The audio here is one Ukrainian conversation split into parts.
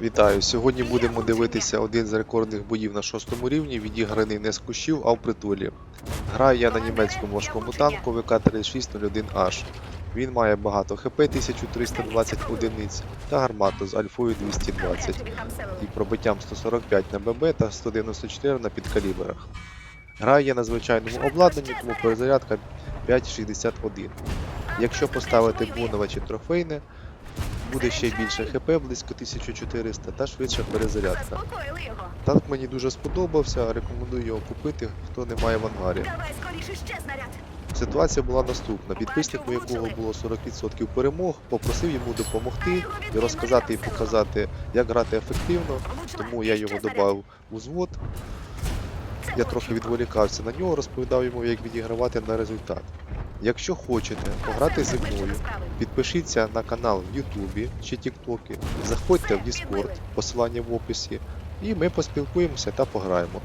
Вітаю! Сьогодні будемо дивитися один з рекордних боїв на шостому рівні, відіграний не з кущів, а в притулі. Граю я на німецькому важкому танку ВК-3601H. Він має багато ХП 1320 одиниць та гармату з альфою 220 і пробиттям 145 на ББ та 194 на підкаліберах. Граю я на звичайному обладнанні, тому перезарядка 5.61. Якщо поставити бонове чи трофейне, буде ще більше ХП, близько 1400 та швидша перезарядка. Танк мені дуже сподобався, рекомендую його купити, хто не має в ангарі. Ситуація була наступна. Підписник, у якого було 40% перемог, попросив йому допомогти і розказати і показати, як грати ефективно, тому я його додав у звод. Я трохи відволікався на нього, розповідав йому, як відігравати на результат. Якщо хочете пограти зі мною, Підпишіться на канал в Ютубі чи Тіктокі, заходьте в Discord, посилання в описі, і ми поспілкуємося та пограємо.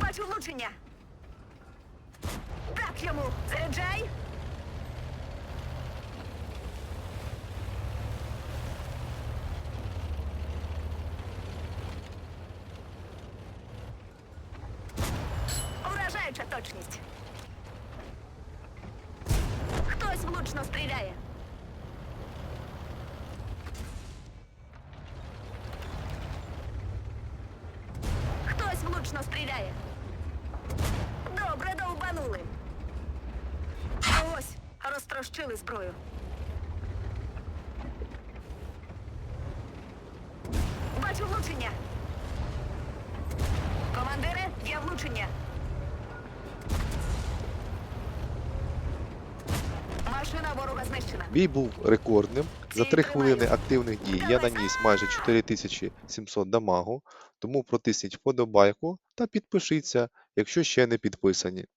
Бачу влучення. Так йому. Заряджай. Точність. Хтось влучно стріляє. Хтось влучно стріляє. Добре довбанули. Ось розтрощили зброю. Бачу влучення. Командире, є влучення. Машина ворога знищена. Бій був рекордним. За 3 хвилини активних дій я наніс майже 4700 дамагу, тому протисніть вподобайку та підпишіться, якщо ще не підписані.